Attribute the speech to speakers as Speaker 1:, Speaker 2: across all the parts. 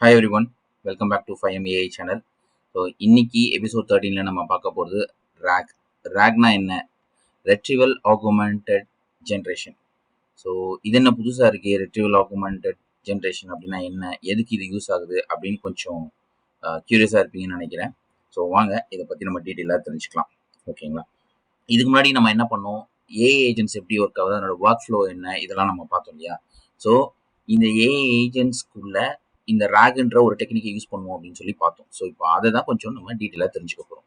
Speaker 1: Hi everyone welcome back to five MAI channel so இன்னைக்கு episode தேர்ட்டீனில் நம்ம பார்க்க போகிறது ரேக். ரேக்னா என்ன? ரெட்ரிவல் ஆகுமெண்டட் ஜென்ரேஷன் ஸோ இது என்ன புதுசாக இருக்கு? ரெட்ரிவல் ஆகுமெண்டட் ஜென்ரேஷன் அப்படின்னா என்ன? எதுக்கு இது யூஸ் ஆகுது? அப்படின்னு கொஞ்சம் க்யூரியஸாக இருப்பீங்கன்னு நினைக்கிறேன். ஸோ வாங்க இதை பற்றி நம்ம டீட்டெயிலாக தெரிஞ்சுக்கலாம். ஓகேங்களா இதுக்கு முன்னாடி நம்ம என்ன பண்ணோம்? ஏஐ ஏஜென்ட்ஸ் எப்படி ஒர்க் ஆகுது? அதனோட ஒர்க் ஃப்ளோ என்ன? இதெல்லாம் நம்ம பார்த்தோம் இல்லையா? ஸோ இந்த ஏஐ ஏஜென்ட்ஸ்குள்ளே இந்த ரேக்ன்ற ஒரு டெக்னிக்கை யூஸ் பண்ணுவோம் அப்படின்னு சொல்லி பார்த்தோம். ஸோ இப்போ அதை தான் கொஞ்சம் நம்ம டீட்டெயிலாக தெரிஞ்சுக்க போகிறோம்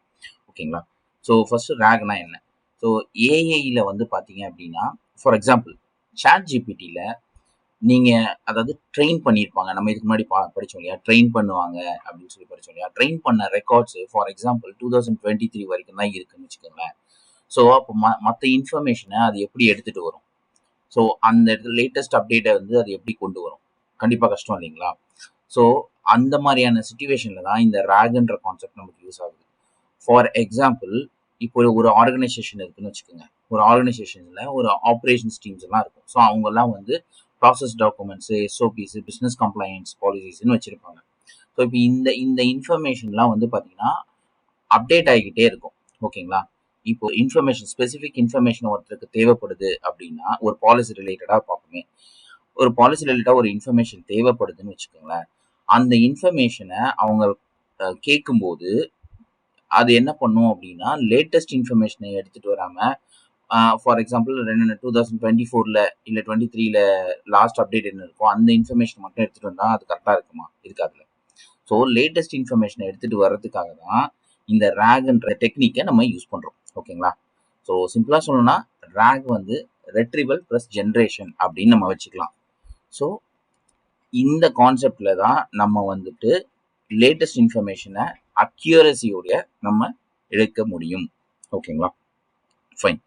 Speaker 1: ஓகேங்களா? ஸோ ஃபர்ஸ்ட் ரேக்னா என்ன? ஸோ ஏஐயில் வந்து பார்த்தீங்க அப்படின்னா ஃபார் எக்ஸாம்பிள் சாட் ஜிபிடியில் நீங்கள் அதாவது ட்ரெயின் பண்ணியிருப்பாங்க. நம்ம இதுக்கு முன்னாடி பா படித்தோம் இல்லையா? ட்ரெயின் பண்ணுவாங்க அப்படின்னு சொல்லி படித்தோம் இல்லையா? ட்ரெயின் பண்ண records for example two thousand twenty three வரைக்கும் தான் இருக்குன்னு வச்சுக்கோங்களேன். ஸோ அப்போ ம மற்ற இன்ஃபர்மேஷனை அது எப்படி எடுத்துகிட்டு வரும்? ஸோ அந்த இடத்துல லேட்டஸ்ட் அப்டேட்டை வந்து அது எப்படி கொண்டு வரும்? கண்டிப்பாக கஷ்டம் இல்லைங்களா? ஸோ அந்த மாதிரியான சுச்சுவேஷனில் தான் இந்த ரேக்ன்ற கான்செப்ட் நமக்கு யூஸ் ஆகுது. ஃபார் எக்ஸாம்பிள் இப்போ ஒரு ஆர்கனைசேஷன் இருக்குன்னு வச்சுக்கோங்க. ஒரு ஆர்கனைசேஷனில் ஒரு ஆப்ரேஷன்ஸ் டீம்ஸ் எல்லாம் இருக்கும். ஸோ அவங்கெல்லாம் வந்து process documents SOPs business complaints பாலிசிஸ்ன்னு வச்சுருப்பாங்க. ஸோ இப்போ இந்த இந்த இன்ஃபர்மேஷன்லாம் வந்து பார்த்தீங்கன்னா அப்டேட் ஆகிக்கிட்டே இருக்கும். ஓகேங்களா இப்போ இன்ஃபர்மேஷன் ஸ்பெசிஃபிக் இன்ஃபர்மேஷன் ஒருத்தருக்கு தேவைப்படுது அப்படின்னா ஒரு பாலிசி ரிலேட்டடாக பார்ப்போமே. ஒரு பாலிசி ரிலேட்டடாக ஒரு இன்ஃபர்மேஷன் தேவைப்படுதுன்னு வச்சுக்கோங்களேன். அந்த இன்ஃபர்மேஷனை அவங்க கேட்கும்போது அது என்ன பண்ணும் அப்படின்னா லேட்டஸ்ட் இன்ஃபர்மேஷனை எடுத்துகிட்டு வராமல் ஃபார் எக்ஸாம்பிள் ரெண்டு டூ தௌசண்ட் டுவெண்ட்டி ஃபோரில் இல்லை டுவெண்ட்டி த்ரீல லாஸ்ட் அப்டேட் என்ன இருக்கோ அந்த இன்ஃபர்மேஷன் மட்டும் எடுத்துகிட்டு வந்தால் அது கரெக்டாக இருக்குமா? இருக்காதுல ஸோ லேட்டஸ்ட் இன்ஃபர்மேஷனை எடுத்துகிட்டு வர்றதுக்காக தான் இந்த ரேக்ன்ற டெக்னிக்கை நம்ம யூஸ் பண்ணுறோம் ஓகேங்களா? ஸோ சிம்பிளாக சொல்லணும்னா ரேக் வந்து ரெட்ரிவல் ப்ளஸ் ஜென்ரேஷன் அப்படின்னு நம்ம வச்சுக்கலாம். ஸோ இந்த கான்செப்டில் தான் நம்ம வந்துட்டு லேட்டஸ்ட் இன்ஃபர்மேஷனை அக்யூரஸியோடைய நம்ம எடுக்க முடியும். ஓகேங்களா ஃபைன்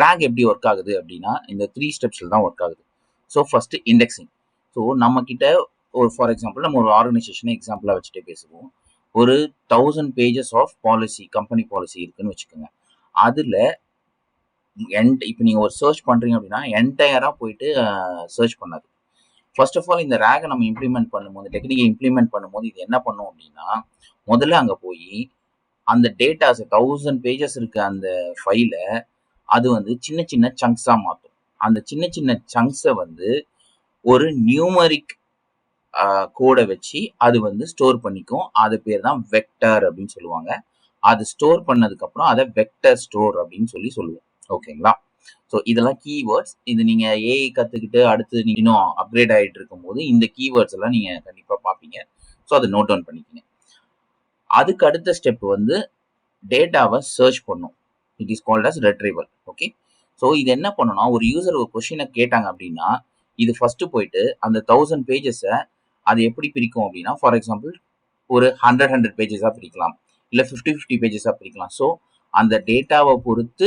Speaker 1: ரேக் எப்படி ஒர்க் ஆகுது அப்படின்னா இந்த த்ரீ ஸ்டெப்ஸில் தான் ஒர்க் ஆகுது. ஸோ ஃபஸ்ட்டு இண்டெக்ஸிங் ஸோ நம்மக்கிட்ட ஒரு ஃபார் எக்ஸாம்பிள் நம்ம ஒரு ஆர்கனைசேஷனை எக்ஸாம்பிளாக வச்சுட்டு பேசுவோம். ஒரு thousand pages of policy company policy இருக்குன்னு வச்சுக்கோங்க. அதில் என்ட் இப்போ நீங்கள் ஒரு சர்ச் பண்ணுறீங்க அப்படின்னா என்டையராக போயிட்டு சர்ச் பண்ணாது. ஃபர்ஸ்ட் ஆஃப் ஆல் இந்த ரேகை நம்ம இம்ப்ளிமெண்ட் பண்ணும்போது டெக்னிக்கை இம்ப்ளிமெண்ட் பண்ணும்போது இது என்ன பண்ணும் அப்படின்னா முதல்ல அங்கே போய் அந்த டேட்டாஸ் தௌசண்ட் பேஜஸ் இருக்க அந்த ஃபைலை அது வந்து சின்ன சின்ன சங்க்ஸாக மாற்றும் அந்த சின்ன சின்ன சங்க்ஸை வந்து ஒரு நியூமரிக் கோடை வச்சு அது வந்து ஸ்டோர் பண்ணிக்கும். அது பேர் தான் வெக்டர் அப்படின்னு சொல்லுவாங்க. அது ஸ்டோர் பண்ணதுக்கப்புறம் அதை வெக்டர் ஸ்டோர் அப்படின்னு சொல்லி சொல்லுவோம். ஓகேங்களா ஸோ இதெல்லாம் கீவேர்ட்ஸ் இது நீங்கள் ஏஐ கற்றுக்கிட்டு அடுத்து நீங்கள் இன்னும் அப்கிரேட் ஆகிட்டு இருக்கும்போது இந்த கீவேர்ட்ஸ் எல்லாம் நீங்கள் கண்டிப்பாக பார்ப்பீங்க. ஸோ அதை நோட் டவுன் பண்ணிக்கோங்க. அதுக்கு அடுத்த ஸ்டெப் வந்து டேட்டாவை சர்ச் பண்ணும். It is called as retrieval okay so இது என்ன பண்ணணும்னா ஒரு யூசர் ஒரு கொஷினை கேட்டாங்க அப்படின்னா இது ஃபஸ்ட்டு போயிட்டு அந்த தௌசண்ட் பேஜஸை அது எப்படி பிரிக்கும் அப்படின்னா ஃபார் எக்ஸாம்பிள் ஒரு ஹண்ட்ரட் ஹண்ட்ரட் பேஜஸாக பிரிக்கலாம். இல்லை ஃபிஃப்டி ஃபிஃப்டி பேஜஸாக பிரிக்கலாம். ஸோ அந்த டேட்டாவை பொறுத்து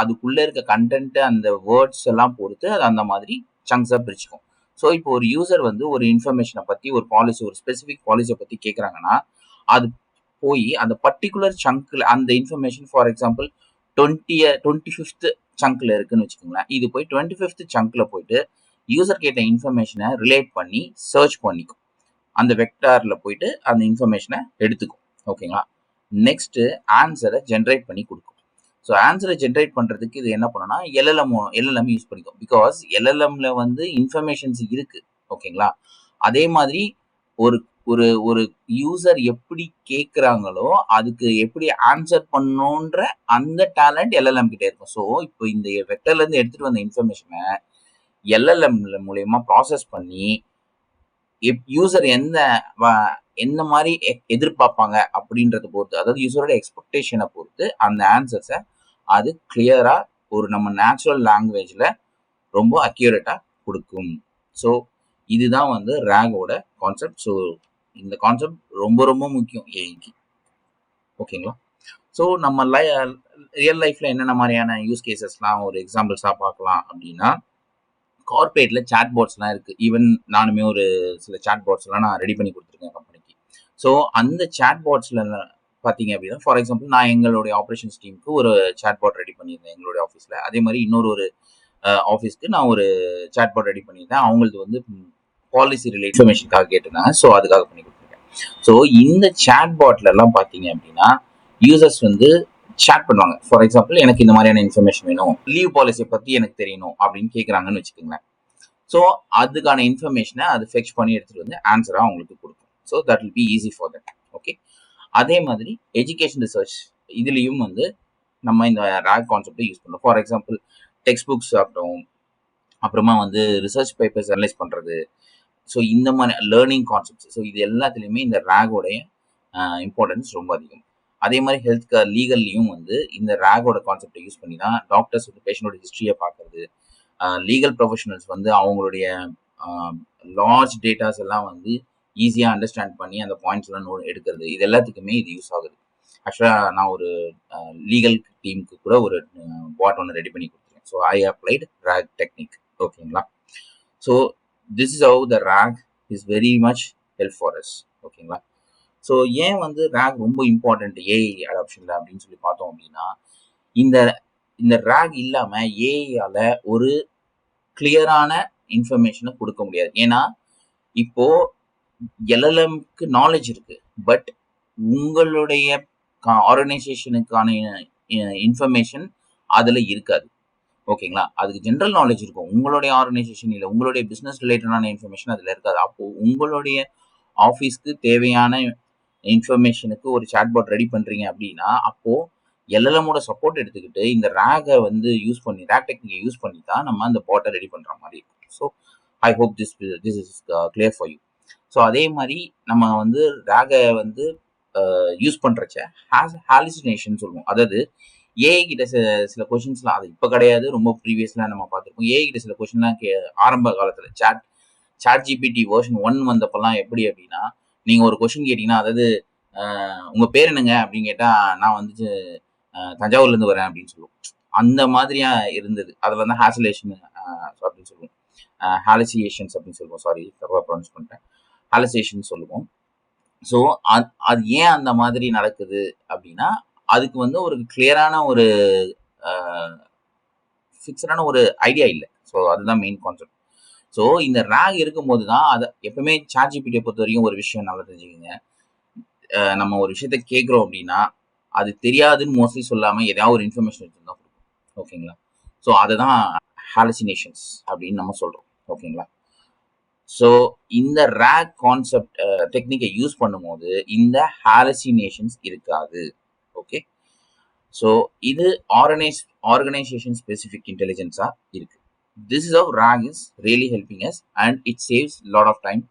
Speaker 1: அதுக்குள்ளே இருக்க கண்டென்ட்டு அந்த வேர்ட்ஸ் எல்லாம் பொறுத்து அது அந்த மாதிரி சங்ஸாக பிரிச்சுக்கும். ஸோ இப்போ ஒரு யூசர் வந்து ஒரு இன்ஃபர்மேஷனை பற்றி ஒரு பாலிசி ஒரு ஸ்பெசிஃபிக் பாலிசியை பற்றி கேட்குறாங்கன்னா அது போய் அந்த பர்டிகுலர் சங்க்கில் அந்த இன்ஃபர்மேஷன் ஃபார் எக்ஸாம்பிள் டுவெண்ட்டிய டுவெண்ட்டி ஃபிஃப்த் சங்க்கில் இருக்குன்னு வச்சுக்கோங்களேன். இது போய் டுவெண்ட்டி ஃபிஃப்த் சங்க்கில் போயிட்டு யூசர் கேட்ட இன்ஃபர்மேஷனை ரிலேட் பண்ணி சர்ச் பண்ணிக்கும். அந்த வெக்டாரில் போயிட்டு அந்த இன்ஃபர்மேஷனை எடுத்துக்கும். ஓகேங்களா நெக்ஸ்ட்டு ஆன்சரை ஜென்ரேட் பண்ணி கொடுக்கும். ஸோ ஆன்சரை ஜென்ரேட் பண்ணுறதுக்கு இது என்ன பண்ணணும்னா எல்எல்எம் எல்எல்எம் யூஸ் பண்ணிக்கும். பிகாஸ் எல்எல்எம்ல வந்து இன்ஃபர்மேஷன்ஸ் இருக்குது ஓகேங்களா அதே மாதிரி ஒரு ஒரு ஒரு யூசர் எப்படி கேட்குறாங்களோ அதுக்கு எப்படி ஆன்சர் பண்ணணுன்ற அந்த டேலண்ட் எல்எல்எம் கிட்டே இருக்கும். ஸோ இப்போ இந்த வெக்டர்லேருந்து எடுத்துகிட்டு வந்த இன்ஃபர்மேஷனை எல்எல்எம்ல மூலயமா ப்ராசஸ் பண்ணி எப் யூசர் எந்த எந்த மாதிரி எதிர்பார்ப்பாங்க அப்படின்றத பொறுத்து அதாவது யூசரோட எக்ஸ்பெக்டேஷனை பொறுத்து அந்த ஆன்சர்ஸை அது கிளியராக ஒரு நம்ம நேச்சுரல் லாங்குவேஜில் ரொம்ப அக்யூரேட்டாக கொடுக்கும். ஸோ இதுதான் வந்து ரேகோட கான்செப்ட் ஸோ இந்த கான்செப்ட் ரொம்ப ரொம்ப முக்கியம் ஏஐக்கு ஓகேங்களா ஸோ நம்ம லை ரியல் லைஃப்பில் என்னென்ன மாதிரியான யூஸ் கேசஸ்லாம் ஒரு எக்ஸாம்பிள்ஸாக பார்க்கலாம் அப்படின்னா கார்பரேட்டில் சேட் போர்ட்ஸ்லாம் இருக்குது ஈவன் நானுமே ஒரு சில சாட் போர்ட்ஸ்லாம் நான் ரெடி பண்ணி கொடுத்துருக்கேன் கம்பெனிக்கு ஸோ அந்த சாட் போர்ட்ஸில் பார்த்தீங்க அப்படின்னா ஃபார் எக்ஸாம்பிள் நான் எங்களுடைய ஆப்ரேஷன்ஸ் டீமுக்கு ஒரு சாட்பாட் ரெடி பண்ணியிருந்தேன் எங்களுடைய ஆஃபீஸில் அதே மாதிரி இன்னொரு ஒரு ஆஃபீஸ்க்கு நான் ஒரு சேட் பாட் ரெடி பண்ணியிருந்தேன். அவங்களது வந்து பாலிசி ரிலேட் இன்ஃபர்மேஷனுக்காக கேட்டிருந்தாங்க. ஸோ அதுக்காக பண்ணி கொடுத்துருக்கேன். ஸோ இந்த சேட் பார்த்தீங்க அப்படின்னா யூசர்ஸ் வந்து சேட் பண்ணுவாங்க. ஃபார் எக்ஸாம்பிள் எனக்கு இந்த மாதிரியான இன்ஃபர்மேஷன் வேணும். லீவ் பாலிசியை பற்றி எனக்கு தெரியணும் அப்படின்னு கேட்குறாங்கன்னு வச்சுக்கோங்களேன். ஸோ அதுக்கான இன்ஃபர்மேஷனை அது ஃபெக்ச் பண்ணி எடுத்துகிட்டு வந்து ஆன்சராக அவங்களுக்கு கொடுக்கும். So that will be easy for that okay அதே மாதிரி எஜுகேஷன் ரிசர்ச் இதுலேயும் வந்து நம்ம இந்த ரேக் கான்செப்டை யூஸ் பண்ணுறோம் ஃபார் எக்ஸாம்பிள் டெக்ஸ்ட் புக்ஸ் அப்புறம் அப்புறமா வந்து ரிசர்ச் பேப்பர்ஸ் அனலைஸ் பண்ணுறது ஸோ இந்த மாதிரி லேர்னிங் கான்செப்ட்ஸ் ஸோ இது எல்லாத்துலேயுமே இந்த ரேகோடைய இம்பார்ட்டன்ஸ் ரொம்ப அதிகம். அதே மாதிரி ஹெல்த் கேர் லீகல்லையும் வந்து இந்த ரேகோட கான்செப்டை யூஸ் பண்ணி தான் டாக்டர்ஸ் வந்து பேஷண்டோட ஹிஸ்ட்ரியை பார்க்கறது லீகல் ப்ரொஃபஷனல்ஸ் வந்து அவங்களுடைய லார்ஜ் டேட்டாஸ் எல்லாம் வந்து ஈஸியாக அண்டர்ஸ்டாண்ட் பண்ணி அந்த பாயிண்ட்ஸ்லாம் நோ நோட் எடுக்கிறது இது எல்லாத்துக்குமே இது யூஸ் ஆகுது. ஆக்சுவலாக நான் ஒரு லீகல் டீமுக்கு கூட ஒரு பாட் ஒன்று ரெடி பண்ணி கொடுத்துருக்கேன். So I applied RAG technique ஓகேங்களா so this is how the RAG is very much help for us ஓகேங்களா ஸோ ஏன் வந்து ரேக் ரொம்ப இம்பார்ட்டன்ட் ஏஐ அடாப்ஷனில் அப்படின்னு சொல்லி பார்த்தோம் அப்படின்னா இந்த இந்த ரேக் இல்லாமல் ஏஐயால் ஒரு கிளியரான இன்ஃபர்மேஷனை கொடுக்க முடியாது. ஏன்னா இப்போ எல்எல்எம்க்கு நாலேஜ் இருக்கு. பட் உங்களுடைய ஆர்கனைசேஷனுக்கான இன்ஃபர்மேஷன் அதில் இருக்காது. ஓகேங்களா அதுக்கு ஜென்ரல் நாலேஜ் இருக்கும். உங்களுடைய ஆர்கனைசேஷன் இல்லை உங்களுடைய பிஸ்னஸ் ரிலேட்டடான இன்ஃபர்மேஷன் அதில் இருக்காது. அப்போது உங்களுடைய ஆஃபீஸ்க்கு தேவையான இன்ஃபர்மேஷனுக்கு ஒரு சாட்பாட் ரெடி பண்ணுறீங்க அப்படின்னா அப்போது எல்எல்எம்மோட சப்போர்ட் எடுத்துக்கிட்டு இந்த ரேகை வந்து யூஸ் பண்ணி ரேக் டெக்னிக்கை யூஸ் பண்ணி தான் நம்ம அந்த பாட்டை ரெடி பண்ணுற மாதிரி இருக்கும். So I hope this this is clear for you so அதே மாதிரி நம்ம வந்து ரேகை வந்து யூஸ் பண்ணுறச்ச ஹேஸ் ஹாலிசினேஷன் சொல்லுவோம். அதாவது ஏஐ கிட்ட சில சில கொஷின்ஸ்லாம் அது இப்போ கிடையாது ரொம்ப ப்ரீவியஸ்லாம் நம்ம பார்த்துருக்கோம் ஏஐ கிட்ட சில கொஷின்லாம் கே ஆரம்ப காலத்தில் chat chat GPT version one வந்தப்பெல்லாம் எப்படி அப்படின்னா நீங்கள் ஒரு கொஷின் கேட்டிங்கன்னா அதாவது உங்கள் பேர் என்னங்க? அப்படின்னு கேட்டால் நான் வந்து தஞ்சாவூர்லேருந்து வரேன் அப்படின்னு சொல்லுவோம். அந்த மாதிரியா இருந்தது. அதில் வந்து ஹாசிலேஷன் அப்படின்னு சொல்லுவோம். ஹாலிசியேஷன்ஸ் அப்படின்னு சொல்லுவோம். சாரி தப்பாக ப்ரொனவுன்ஸ் பண்ணிட்டேன். ஹாலிசேஷன் சொல்லுவோம். ஸோ அது ஏன் அந்த மாதிரி நடக்குது அப்படின்னா அதுக்கு வந்து ஒரு கிளியரான ஒரு ஃபிக்ஸடான ஒரு ஐடியா இல்லை. ஸோ அதுதான் மெயின் கான்செப்ட் ஸோ இந்த ரேக் இருக்கும்போது தான் அதை எப்பவுமே சார்ஜ் ஜிபிடியை பொறுத்த வரைக்கும் ஒரு விஷயம் நல்லா தெரிஞ்சுக்கோங்க. நம்ம ஒரு விஷயத்த கேட்குறோம் அப்படின்னா அது தெரியாதுன்னு மோஸ்ட்லி சொல்லாமல் ஏதாவது ஒரு இன்ஃபர்மேஷன் எடுத்துருந்தா கொடுக்கும் ஓகேங்களா ஸோ அதை தான் ஹாலிசினேஷன்ஸ் அப்படின்னு நம்ம சொல்கிறோம் ஓகேங்களா ஸோ இந்த ரேக் கான்செப்ட் டெக்னிக்கை யூஸ் பண்ணும்போது இந்த ஹாலசினேஷன்ஸ் இருக்காது. ஓகே ஸோ இது ஆர்கனைஸ் ஆர்கனைசேஷன் ஸ்பெசிஃபிக் இன்டெலிஜென்ஸாக இருக்கு. This is of RAG is really helping us and it saves lot of time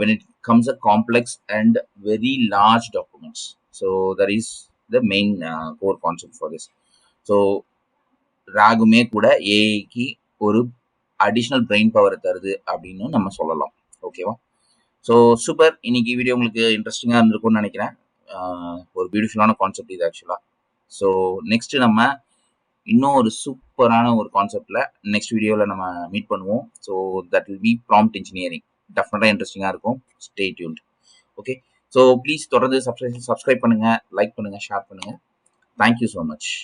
Speaker 1: when it comes a complex and very large documents so that is the main core concept for this so ராகுமே கூட ஏஐக்கு ஒரு additional brain power தருது அப்படின்னு நம்ம சொல்லலாம். ஓகேவா so super இன்னைக்கு video உங்களுக்கு இன்ட்ரெஸ்டிங்காக இருந்திருக்கும்னு நினைக்கிறேன். ஒரு பியூட்டிஃபுல்லான கான்செப்ட் இது ஆக்சுவலாக ஸோ நெக்ஸ்ட் நம்ம இன்னும் ஒரு சூப்பரான ஒரு கான்செப்டில் நெக்ஸ்ட் வீடியோவில் நம்ம மீட் பண்ணுவோம். So that will be prompt engineering டெஃபினட்டாக இன்ட்ரெஸ்டிங்காக இருக்கும். Stay tuned okay so please தொடர்ந்து சப்ஸ்கிரைப் சப்ஸ்கிரைப் பண்ணுங்கள் லைக் பண்ணுங்கள் ஷேர் பண்ணுங்கள் தேங்க்யூ ஸோ மச்